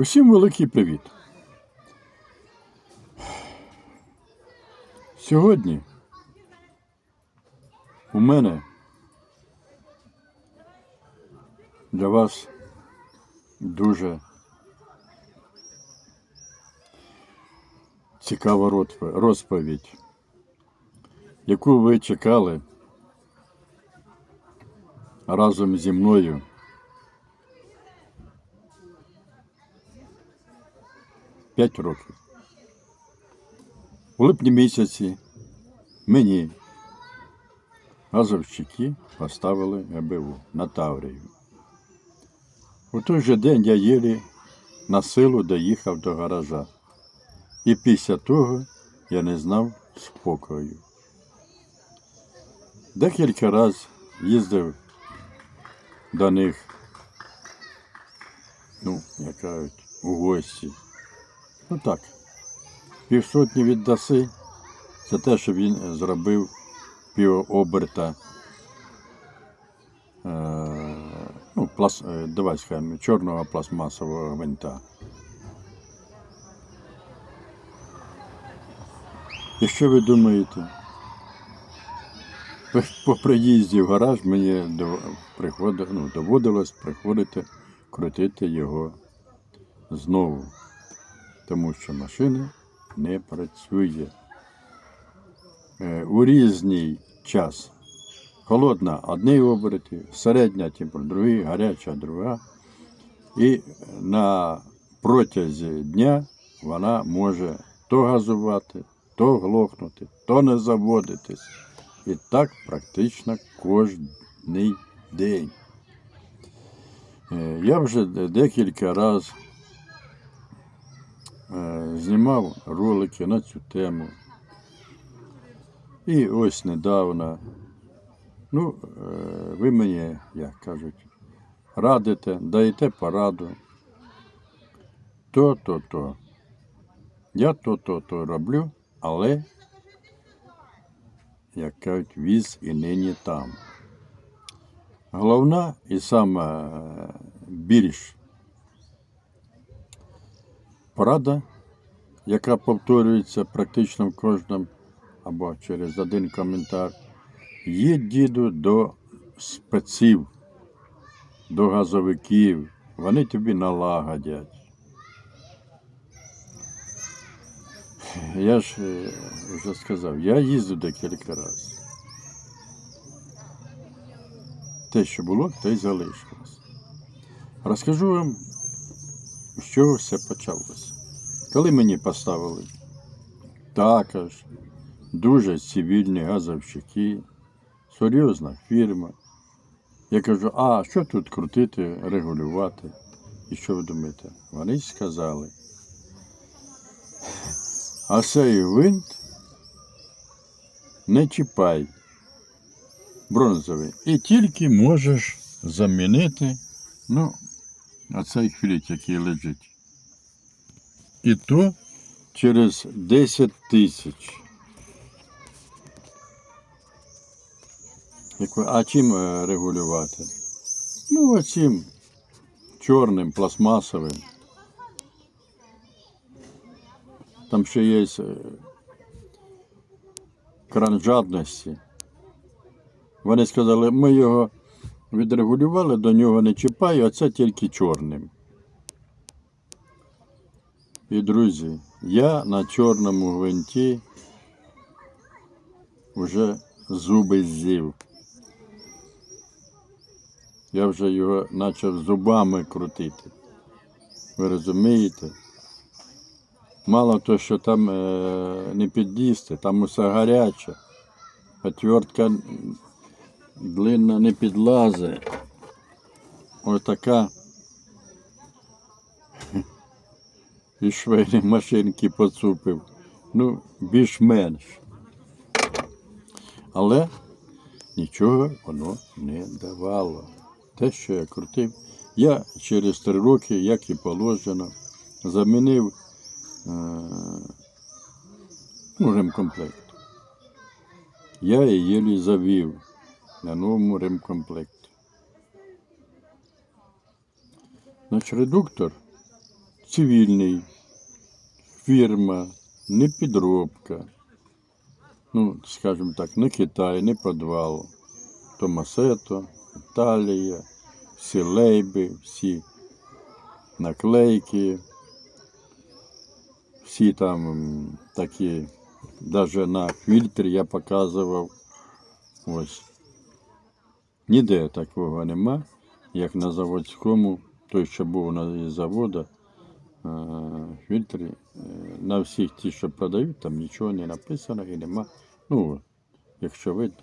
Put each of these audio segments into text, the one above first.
Усім великий привіт. Сьогодні у мене для вас дуже цікава розп- розповідь, яку ви чекали разом зі мною П'ять років. У липні місяці мені газовщики поставили ГБУ на Таврію. У той же день я єлі на силу доїхав до гаража. І після того я не знав спокою. Декілька разів їздив до них, ну, як кажуть, у гості. Ну так, півсотні віддаси за те, що він зробив півоберта. Е, ну, плас, е, давай скажемо, чорного пластмасового гвинта. І що ви думаєте? По- приїзді в гараж мені ну, доводилось приходити крутити його знову тому що машина не працює. Е, У різний час. Холодна одні оберти, середня другий, гаряча друга. І на протязі дня вона може то газувати, то глохнути, то не заводитись. І так практично кожен день. Е, Я вже декілька разів знімав ролики на цю тему. І ось недавно, ну, е, ви мені, як кажуть, радите, даєте пораду. То, то, то. Я то, то, то роблю, але, як кажуть, віз і нині там. Головна і сама е, більш порада, яка повторюється практично в кожному або через один коментар. Є діду до спеців, до газовиків, вони тобі налагодять. Я ж е, вже сказав, я їздив декілька разів. Те, що було, те й залишилось. Розкажу вам з чого все почалося. Коли мені поставили також дуже цивільні газовщики, серйозна фірма, я кажу, а що тут крутити, регулювати? І що ви думаєте? Вони сказали, а цей винт не чіпай бронзовий. І тільки можеш замінити, ну, оцей хвіліт, який лежить. І то через 10 тисяч. А чим е, регулювати? Ну, оцим чорним, пластмасовим. Там ще є е, кран жадності. Вони сказали, ми його відрегулювали, до нього не чіпай, а це тільки чорним. І, друзі, я на чорному гвинті вже зуби з'їв. Я вже його почав зубами крутити. Ви розумієте? Мало то, що там е, не підлізти, там усе гаряче. Отвертка длинна не підлазить. Ось така. І швейні машинки поцупив. Ну, більш-менш. Але нічого воно не давало. Те, що я крутив, я через три роки, як і положено, замінив е, ну, ремкомплект. Я її завів на новому ремкомплекті. Значить, редуктор цивільний, фірма, не підробка. Ну, скажімо так, не Китай, не підвал. Томасето, Італія, всі лейби, всі наклейки, всі там такі, навіть на фільтрі я показував. Ось. Ніде такого нема, як на заводському, той, що був на заводу, е, фільтрі. е, На всіх ті, що продають, там нічого не написано і нема. Ну, якщо видно.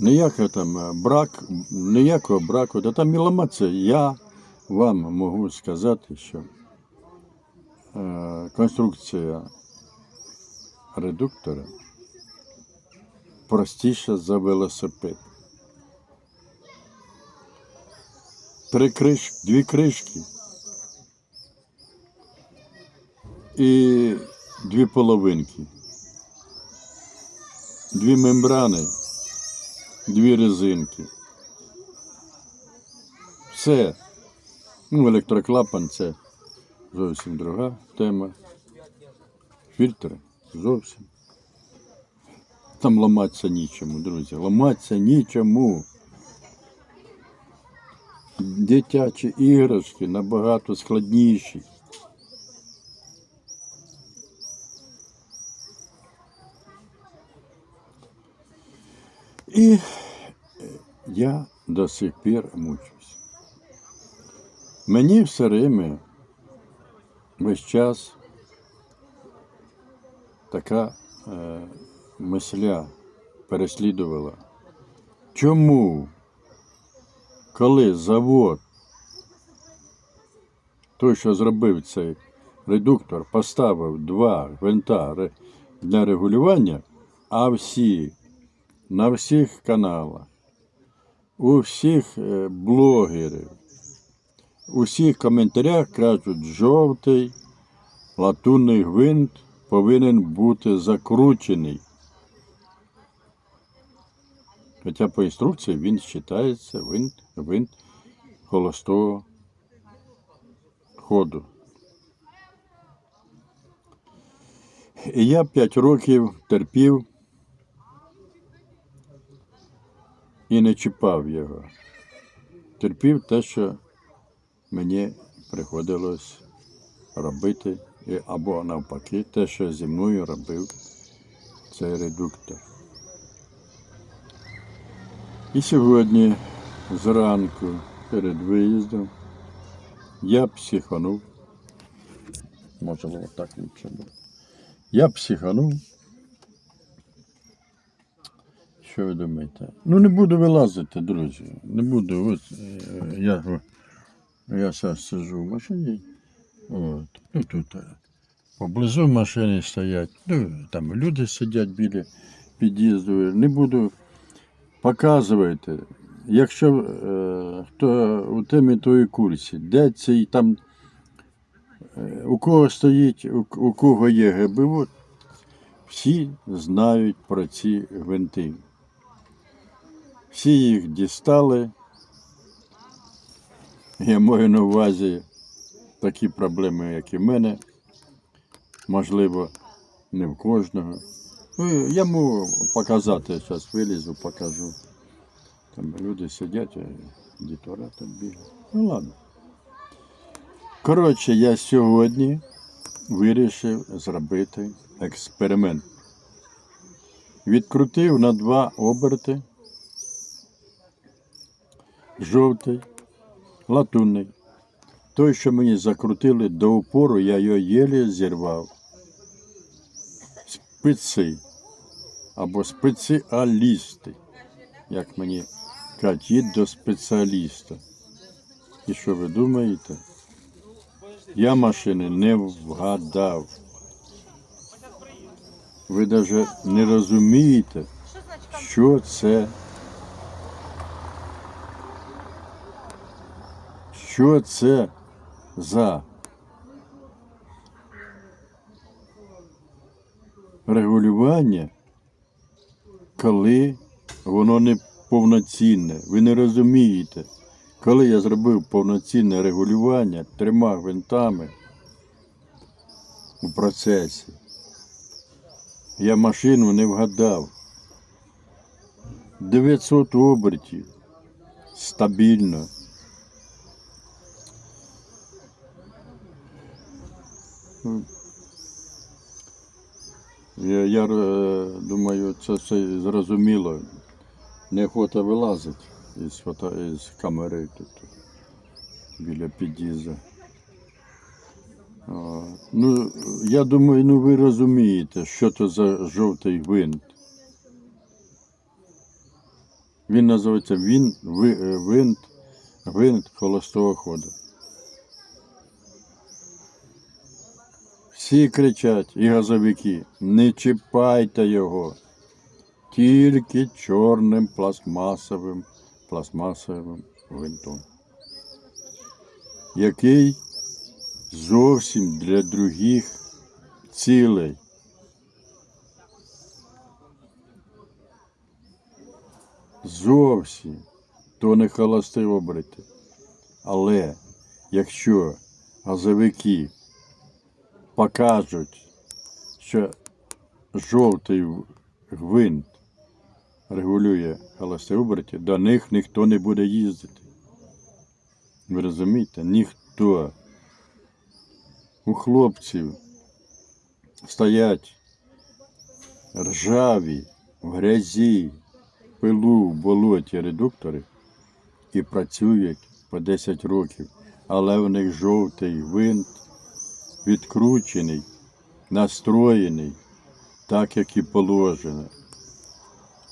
Ніякого там е, брак, ніякого браку, да там ламатися. Я вам можу сказати, що конструкція редуктора простіша за велосипед. Три криш, дві кришки і дві половинки, дві мембрани, дві резинки. Все. Ну, електроклапан це зовсім друга тема. Фільтри зовсім. Там ламатися нічому, друзі. Ламатися нічому. Дитячі іграшки набагато складніші. І я до сих пір мучусь. Мені все время весь час така е, мисля переслідувала. Чому, коли завод, той, що зробив цей редуктор, поставив два гвинта для регулювання, а всі на всіх каналах, у всіх е, блогерів, у всіх коментарях кажуть, жовтий латунний гвинт повинен бути закручений. Хоча по інструкції він вважається винт, винт холостого ходу. І я 5 років терпів і не чіпав його. Терпів те, що мені приходилось робити, або навпаки, те, що зі мною робив цей редуктор. І сьогодні зранку перед виїздом я психанув. Може, було так лучше було. Я психанув. Що ви думаєте? Ну не буду вилазити, друзі. Не буду. Ось, е, я, я зараз сиджу в машині. От. Ну тут е, поблизу машини стоять. Ну, там люди сидять біля під'їзду. Не буду показувати. Якщо е, хто у темі тої курсі, де цей там, е, у кого стоїть, у, кого є ГБО, всі знають про ці гвинти. Всі їх дістали. Я маю на увазі такі проблеми, як і в мене. Можливо, не в кожного. Ну, я можу показати, зараз вилізу, покажу. Там люди сидять, а дітвора там бігає. Ну ладно. Коротше, я сьогодні вирішив зробити експеримент. Відкрутив на два оберти жовтий, латунний. Той, що мені закрутили до упору, я його єлі зірвав. Спеці або спеціалісти, як мені кажуть, до спеціаліста. І що ви думаєте? Я машини не вгадав. Ви навіть не розумієте, що це. Що це за регулювання, коли воно не повноцінне. Ви не розумієте. Коли я зробив повноцінне регулювання трьома гвинтами у процесі, я машину не вгадав. 900 обертів. Стабільно. Ну, Я, е, думаю, це все зрозуміло. Неохота вилазить із, фото, із камери тут біля під'їзду. Ну, я думаю, ну ви розумієте, що це за жовтий гвинт. Він називається він, е, винт, холостого ходу. Всі кричать, і газовики, не чіпайте його. Тільки чорним пластмасовим, пластмасовим гвинтом. Який зовсім для других цілей. Зовсім то не холості обрити. Але якщо газовики покажуть, що жовтий гвинт регулює холості оберті, до них ніхто не буде їздити. Ви розумієте? Ніхто. У хлопців стоять ржаві, в грязі, пилу, в болоті редуктори і працюють по 10 років, але в них жовтий винт відкручений, настроєний, так як і положено.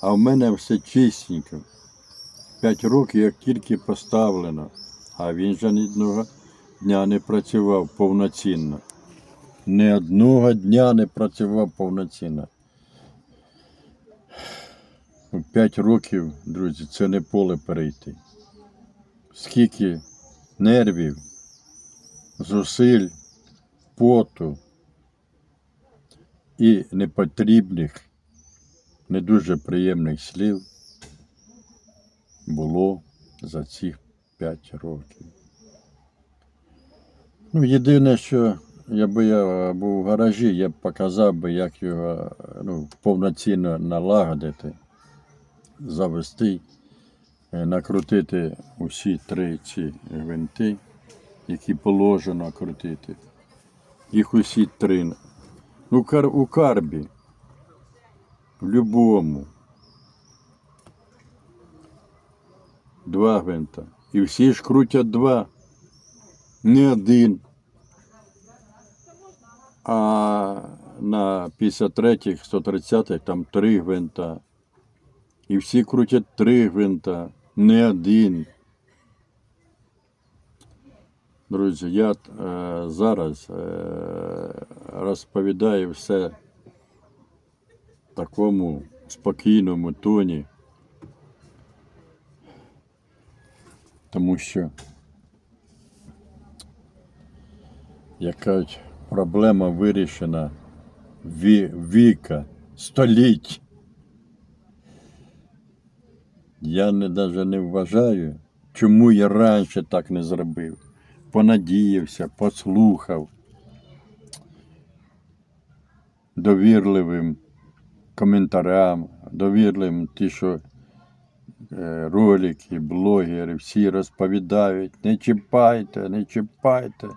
А в мене все чистенько. П'ять років як тільки поставлено, а він же ні одного дня не працював повноцінно. Ні одного дня не працював повноцінно. П'ять років, друзі, це не поле перейти. Скільки нервів, зусиль, поту і непотрібних, не дуже приємних слів було за ці п'ять років. Ну, єдине, що якби я був в гаражі, я б показав би, як його ну, повноцінно налагодити, завести, е, накрутити усі три ці гвинти, які положено крутити. Їх усі три. Ну, кар- у карбі, в любому. Два гвинта. І всі ж крутять два. Не один. А на 53-х, 130-х там три гвинта. І всі крутять три гвинта, не один. Друзі, я е, зараз е, розповідаю все в такому спокійному тоні, тому що як кажуть, проблема вирішена ві, віка, століть. Я не, навіть не вважаю, чому я раніше так не зробив. Понадіявся, послухав довірливим коментарям, довірливим ті, що е, ролики, блогери, всі розповідають, не чіпайте, не чіпайте.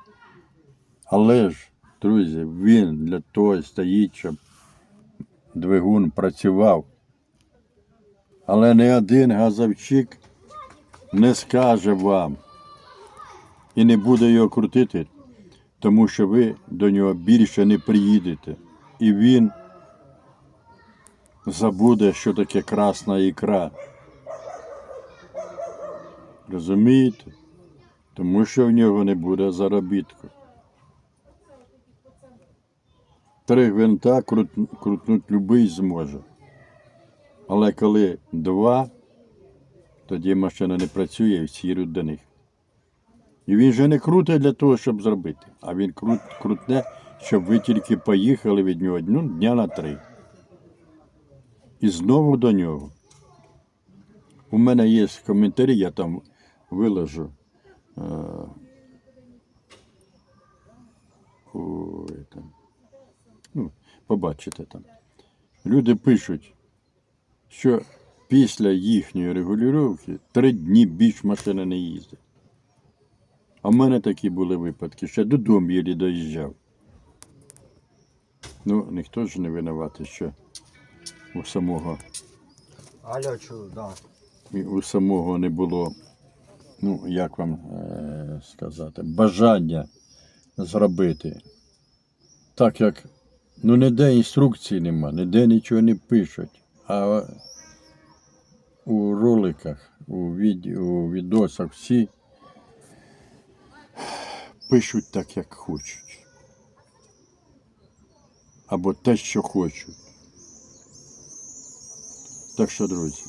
Але ж, друзі, він для того стоїть, щоб двигун працював. Але не один газовчик не скаже вам і не буде його крутити, тому що ви до нього більше не приїдете. І він забуде, що таке красна ікра. Розумієте? Тому що в нього не буде заробітку. Три гвинта крут, крутнуть любий зможе. Але коли два, тоді машина не працює і всі до них. І він же не крутить для того, щоб зробити, а він крут, крутне, щоб ви тільки поїхали від нього ну, дня на три. І знову до нього. У мене є коментарі, я там виложу е, у, это, ну, побачите там. Люди пишуть, що після їхньої регулювання три дні більш машина не їздить. А в мене такі були випадки, ще додому єлі доїжджав. Ну, ніхто ж не винуватий, що у самого, Алло, чую, да. у самого не було, ну, як вам е- сказати, бажання зробити. Так як ну, ніде інструкції нема, ніде нічого не пишуть. А у роликах, у, відео, у відосах всі пишуть так, як хочуть. Або те, що хочуть. Так що, друзі,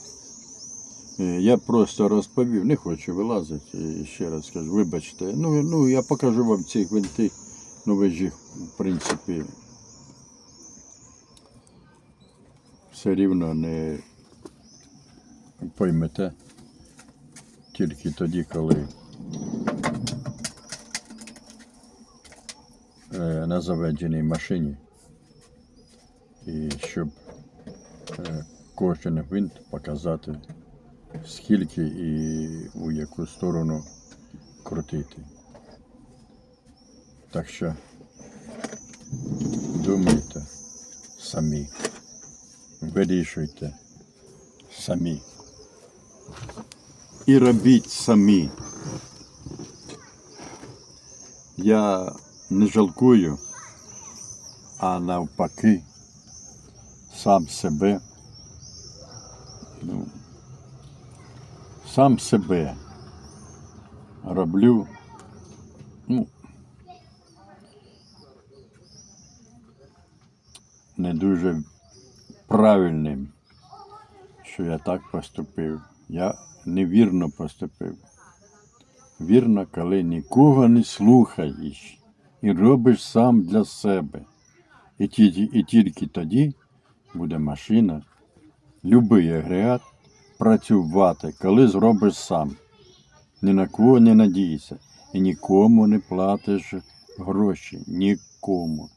е, я просто розповів, не хочу вилазити, і ще раз скажу, вибачте. Ну, ну я покажу вам ці гвинти, ну ви ж їх, в принципі, все рівно не поймете тільки тоді, коли на заведеній машині. І щоб е, кожен гвинт показати, скільки і у яку сторону крутити. Так що думайте самі, вирішуйте самі. І робіть самі. Я не жалкую, а навпаки, сам себе, ну, сам себе роблю, ну, не дуже правильним, що я так поступив. Я невірно поступив. Вірно, коли нікого не слухаєш і робиш сам для себе. І, і тільки тоді буде машина, любий агрегат працювати, коли зробиш сам. Ні на кого не надійся і нікому не платиш гроші. Нікому.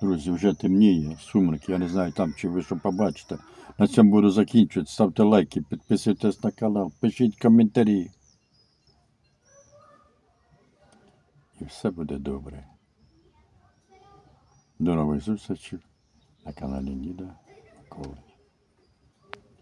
Друзі, вже темніє, сумерки, я не знаю там, чи ви що побачите. На цьому буду закінчувати. Ставте лайки, підписуйтесь на канал, пишіть коментарі. І все буде добре. Doravoi Substitute, naquela avenida cor